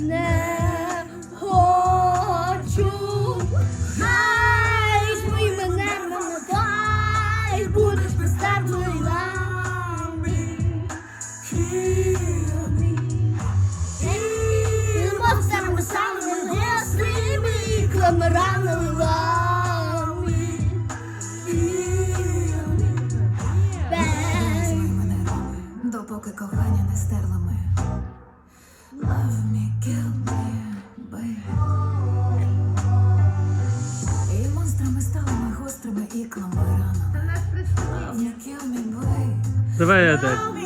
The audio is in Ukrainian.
не хочу, хай своїми нервами дай будеш безсердною нами. Любов старими самими. Допоки кохання не стерла ми. Love me. Давай, Адель.